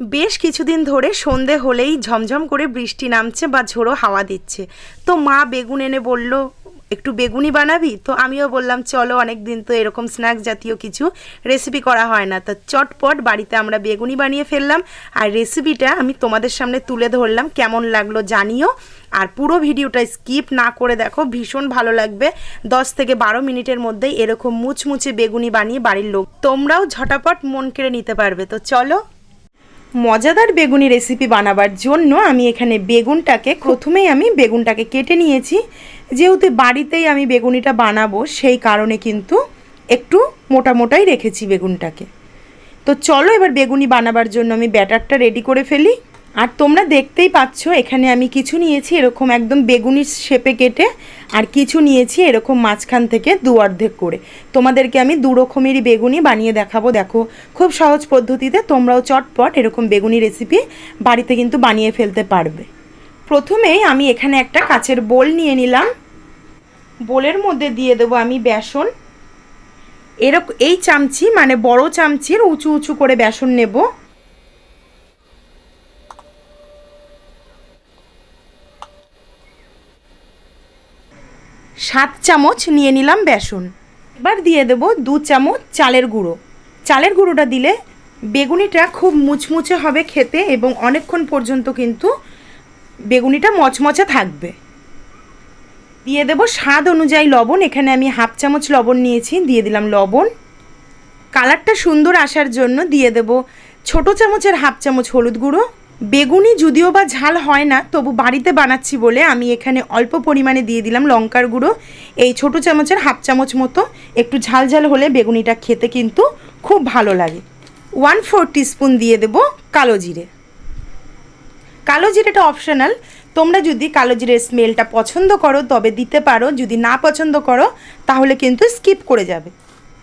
বেশ কিছুদিন ধরে সন্ধে হলেই ঝমঝম করে বৃষ্টি নামছে বা ঝোড়ো হাওয়া দিচ্ছে। তো মা বেগুন এনে বলল, একটু বেগুনি বানাবি? তো আমিও বললাম, চলো অনেক দিন তো এরকম স্ন্যাক্স জাতীয় কিছু রেসিপি করা হয় না। তো চটপট বাড়িতে আমরা বেগুনি বানিয়ে ফেললাম আর রেসিপিটা আমি তোমাদের সামনে তুলে ধরলাম। কেমন লাগল জানিও। আর পুরো ভিডিওটা স্কিপ না করে দেখো, ভীষণ ভালো লাগবে। দশ থেকে বারো মিনিটের মধ্যেই এরকম মুচমুচে বেগুনি বানিয়ে বাড়ির লোক তোমরাও ঝটাপট মন কেড়ে নিতে পারবে। তো চলো মজাদার বেগুনি রেসিপি বানাবার জন্য আমি এখানে বেগুনটাকে প্রথমেই আমি বেগুনটাকে কেটে নিয়েছি। যেহেতু বাড়িতেই আমি বেগুনিটা বানাবো, সেই কারণে কিন্তু একটু মোটা মোটাই রেখেছি বেগুনটাকে। তো চলো এবার বেগুনি বানাবার জন্য আমি ব্যাটারটা রেডি করে ফেলি। আর তোমরা দেখতেই পাচ্ছ, এখানে আমি কিছু নিয়েছি, এরকম একদম বেগুনির শেপে কেটে, আর কিছু নিয়েছি এরকম মাঝখান থেকে দু অর্ধেক করে। তোমাদেরকে আমি দু রকমেরই বেগুনি বানিয়ে দেখাবো, দেখো। খুব সহজ পদ্ধতিতে তোমরাও চটপট এরকম বেগুনি রেসিপি বাড়িতে কিন্তু বানিয়ে ফেলতে পারবে। প্রথমেই আমি এখানে একটা কাচের বোল নিয়ে নিলাম। বোলের মধ্যে দিয়ে দেবো আমি বেসন। এরকম এই চামচি মানে বড় চামচির উঁচু উঁচু করে বেসন নেব। সাত চামচ নিয়ে নিলাম বেসন। এবার দিয়ে দেব দু চামচ চালের গুঁড়ো। চালের গুঁড়োটা দিলে বেগুনিটা খুব মুচমুচে হবে খেতে এবং অনেকক্ষণ পর্যন্ত কিন্তু বেগুনিটা মচমচে থাকবে। দিয়ে দেব স্বাদ অনুযায়ী লবণ। এখানে আমি হাফ চামচ লবণ নিয়েছি, দিয়ে দিলাম লবণ। কালারটা সুন্দর আসার জন্য দিয়ে দেব ছোট চামচের হাফ চামচ হলুদ গুঁড়ো। বেগুনি যদিও বা ঝাল হয় না, তবু বাড়িতে বানাচ্ছি বলে আমি এখানে অল্প পরিমাণে দিয়ে দিলাম লঙ্কার গুঁড়ো। এই ছোট চামচের হাফ চামচ মতো একটু ঝাল ঝাল হলে বেগুনিটা খেতে কিন্তু খুব ভালো লাগে। ওয়ান ফোর টিস্পুন দিয়ে দেব কালো জিরে। কালো জিরেটা অপশনাল। তোমরা যদি কালো জিরের স্মেলটা পছন্দ করো, তবে দিতে পারো। যদি না পছন্দ করো, তাহলে কিন্তু স্কিপ করে যাবে।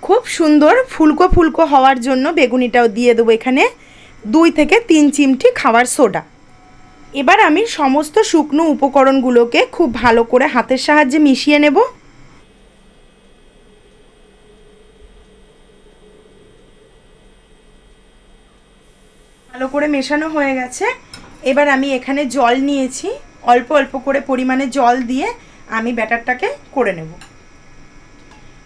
খুব সুন্দর ফুলকো ফুলকো হওয়ার জন্য বেগুনিটাও দিয়ে দেবো এখানে। দুই থেকে তিন চিমটি খাওয়ার সোডা। এবার আমি সমস্ত শুকনো উপকরণগুলোকে খুব ভালো করে হাতের সাহায্যে মিশিয়ে নেব। ভালো করে মেশানো হয়ে গেছে। এবার আমি এখানে জল নিয়েছি। অল্প অল্প করে পরিমাণে জল দিয়ে আমি ব্যাটারটাকে করে নেব।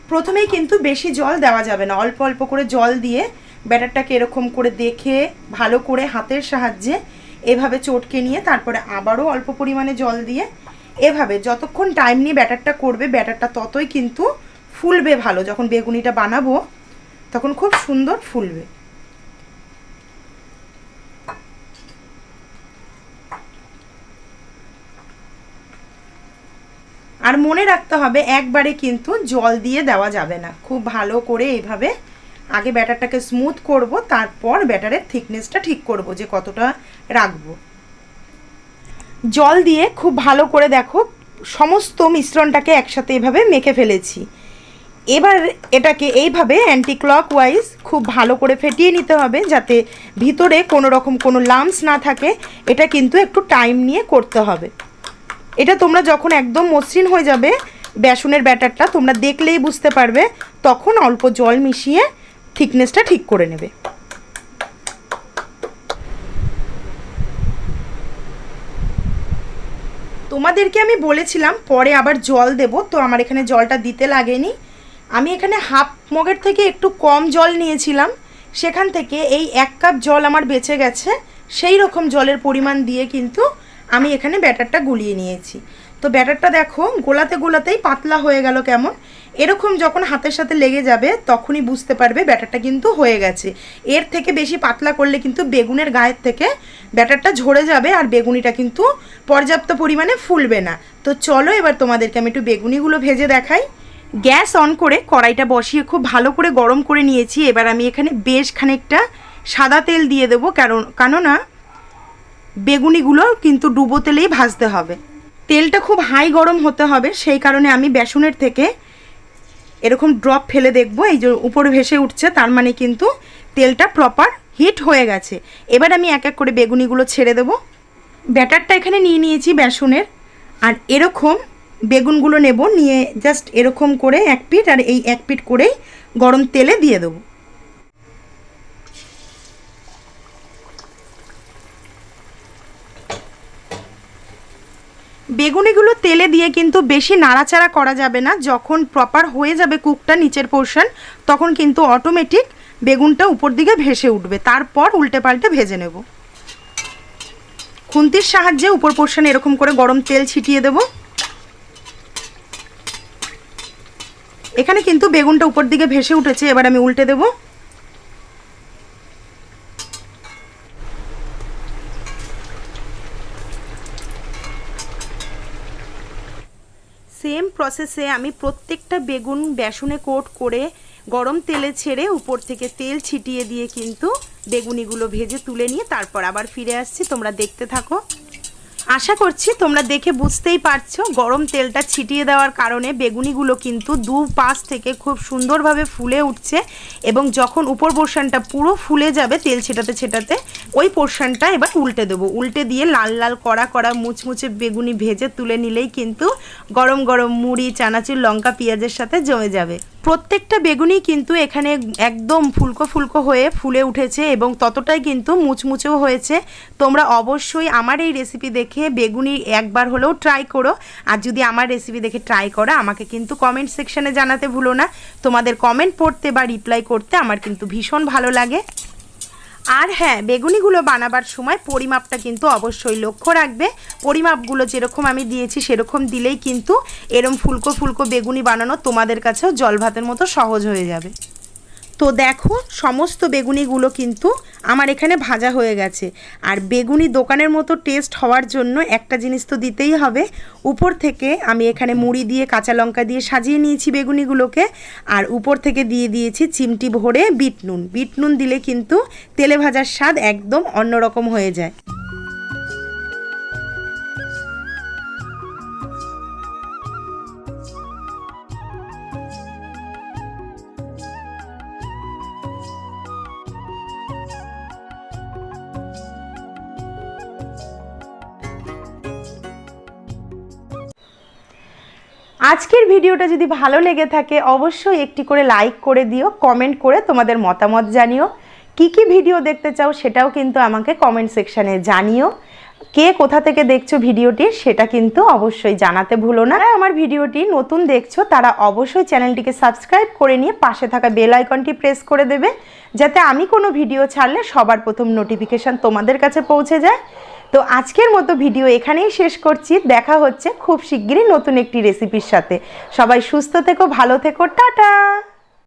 প্রথমেই কিন্তু বেশি জল দেওয়া যাবে না। অল্প অল্প করে জল দিয়ে ব্যাটারটাকে এরকম করে দেখে, ভালো করে হাতের সাহায্যে এভাবে চটকে নিয়ে তারপরে আবারও অল্প পরিমাণে জল দিয়ে এভাবে যতক্ষণ টাইম নিয়ে ব্যাটারটা করবে, ব্যাটারটা ততই কিন্তু ফুলবে ভালো। যখন বেগুনিটা বানাবো, তখন খুব সুন্দর ফুলবে। আর মনে রাখতে হবে, একবারে কিন্তু জল দিয়ে দেওয়া যাবে না। খুব ভালো করে এইভাবে আগে ব্যাটারটাকে স্মুথ করব, তারপর ব্যাটারের থিকনেসটা ঠিক করব, যে কতটা রাখব। জল দিয়ে খুব ভালো করে দেখো, সমস্ত মিশ্রণটাকে একসাথে এভাবে মেখে ফেলেছি। এবার এটাকে এইভাবে অ্যান্টি ক্লক ওয়াইজ খুব ভালো করে ফেটিয়ে নিতে হবে, যাতে ভিতরে কোনো রকম কোনো লামস না থাকে। এটা কিন্তু একটু টাইম নিয়ে করতে হবে। এটা তোমরা যখন একদম মসৃণ হয়ে যাবে বেসনের ব্যাটারটা, তোমরা দেখলেই বুঝতে পারবে, তখন অল্প জল মিশিয়ে থিকনেসটা ঠিক করে নেবে। তোমাদেরকে আমি বলেছিলাম, পরে আবার জল দেব, তো আমার এখানে জলটা দিতে লাগেনি। আমি এখানে হাফ মগের থেকে একটু কম জল নিয়েছিলাম। সেখান থেকে এই এক কাপ জল আমার বেঁচে গেছে। সেই রকম জলের পরিমাণ দিয়ে কিন্তু আমি এখানে ব্যাটারটা গুলিয়ে নিয়েছি। তো ব্যাটারটা দেখো, গোলাতে গোলাতেই পাতলা হয়ে গেল কেমন। এরকম যখন হাতের সাথে লেগে যাবে, তখনই বুঝতে পারবে ব্যাটারটা কিন্তু হয়ে গেছে। এর থেকে বেশি পাতলা করলে কিন্তু বেগুনের গায়ের থেকে ব্যাটারটা ঝরে যাবে আর বেগুনিটা কিন্তু পর্যাপ্ত পরিমাণে ফুলবে না। তো চলো এবার তোমাদেরকে আমি একটু বেগুনিগুলো ভেজে দেখাই। গ্যাস অন করে কড়াইটা বসিয়ে খুব ভালো করে গরম করে নিয়েছি। এবার আমি এখানে বেশ খানিকটা সাদা তেল দিয়ে দেবো, কারণ কেননা বেগুনিগুলো কিন্তু ডুবো তেলেই ভাজতে হবে। তেলটা খুব হাই গরম হতে হবে, সেই কারণে আমি বেসনের থেকে এরকম ড্রপ ফেলে দেখব, এই যে উপরে ভেসে উঠছে, তার মানে কিন্তু তেলটা প্রপার হিট হয়ে গেছে। এবার আমি এক এক করে বেগুনিগুলো ছেড়ে দেবো। ব্যাটারটা এখানে নিয়ে নিয়েছি বেসনের, আর এরকম বেগুনগুলো নেব, নিয়ে জাস্ট এরকম করে এক পিট, আর এই এক পিট করেই গরম তেলে দিয়ে দেবো। বেগুনিগুলো তেলে দিয়ে কিন্তু বেশি নাড়াচাড়া করা যাবে না। যখন প্রপার হয়ে যাবে কুকটা নিচের পোর্শন তখন কিন্তু অটোমেটিক বেগুনটা উপর দিকে ভেসে উঠবে। তারপর উল্টে পাল্টে ভেজে নেব। খুন্তির সাহায্যে উপর পোর্শনে এরকম করে গরম তেল ছিটিয়ে দেব। এখানে কিন্তু বেগুনটা উপর দিকে ভেসে উঠেছে, এবার আমি উল্টে দেবো। সেম প্রসেসে আমি প্রত্যেকটা বেগুন বেসনে কোট করে গরম তেলে ছেড়ে উপর থেকে তেল ছিটিয়ে দিয়ে কিন্তু বেগুনিগুলো ভেজে তুলে নিয়ে তারপর আবার ফিরে আসছি। তোমরা দেখতে থাকো। আশা করছি তোমরা দেখে বুঝতেই পারছ, গরম তেলটা ছিটিয়ে দেওয়ার কারণে বেগুনিগুলো কিন্তু দু পাশ থেকে খুব সুন্দরভাবে ফুলে উঠছে এবং যখন উপর পোর্শনটা পুরো ফুলে যাবে তেল ছেটাতে ছেটাতে, ওই পোর্শনটা এবার উল্টে দেবো। উল্টে দিয়ে লাল লাল কড়া কড়া মুচমুচে বেগুনি ভেজে তুলে নিলেই কিন্তু গরম গরম মুড়ি, চানাচুর, লঙ্কা, পেঁয়াজের সাথে জমে যাবে। প্রত্যেকটা বেগুনই কিন্তু এখানে একদম ফুলকো ফুলকো হয়ে ফুলে উঠেছে এবং ততটাই কিন্তু মুচমুচেও হয়েছে। তোমরা অবশ্যই আমার এই রেসিপি দেখে বেগুনি একবার হলেও ট্রাই করো। আর যদি আমার রেসিপি দেখে ট্রাই করো, আমাকে কিন্তু কমেন্ট সেকশানে জানাতে ভুলো না। তোমাদের কমেন্ট পড়তে বা রিপ্লাই করতে আমার কিন্তু ভীষণ ভালো লাগে। আর হ্যাঁ বেগুনিগুলো বানাবার সময় পরিমাপটা কিন্তু অবশ্যই লক্ষ্য রাখবে। পরিমাপগুলো যেরকম আমি দিয়েছি সেরকম দিলেই কিন্তু এরম ফুলকো ফুলকো বেগুনি বানানো তোমাদের কাছেও জল ভাতের মতো সহজ হয়ে যাবে। তো দেখো, সমস্ত বেগুনিগুলো কিন্তু আমার এখানে ভাজা হয়ে গেছে। আর বেগুনি দোকানের মতো টেস্ট হওয়ার জন্য একটা জিনিস তো দিতেই হবে। উপর থেকে আমি এখানে মুড়ি দিয়ে, কাঁচা লঙ্কা দিয়ে সাজিয়ে নিয়েছি বেগুনিগুলোকে। আর উপর থেকে দিয়ে দিয়েছি চিমটি ভরে বিট নুন। বিট নুন দিলে কিন্তু তেলে ভাজার স্বাদ একদম অন্যরকম হয়ে যায়। আজকের ভিডিওটা যদি ভালো লেগে থাকে, অবশ্যই একটি করে লাইক করে দিও কমেন্ট করে তোমাদের মতামত জানিও। কি কি ভিডিও দেখতে চাও সেটাও কিন্তু আমাকে কমেন্ট সেকশানে জানিও। কে কোথা থেকে দেখছ ভিডিওটি সেটা কিন্তু অবশ্যই জানাতে ভুলো না। আমার ভিডিওটি নতুন দেখছ, তারা অবশ্যই চ্যানেলটিকে সাবস্ক্রাইব করে নিয়ে পাশে থাকা বেল আইকনটি প্রেস করে দেবে, যাতে আমি কোনো ভিডিও ছাড়লে সবার প্রথম নোটিফিকেশান তোমাদের কাছে পৌঁছে যায়। তো আজকের মতো ভিডিও এখানেই শেষ করছি। দেখা হচ্ছে খুব শিগগিরই নতুন একটি রেসিপির সাথে। সবাই সুস্থ থেকো, ভালো থেকো, টাটা!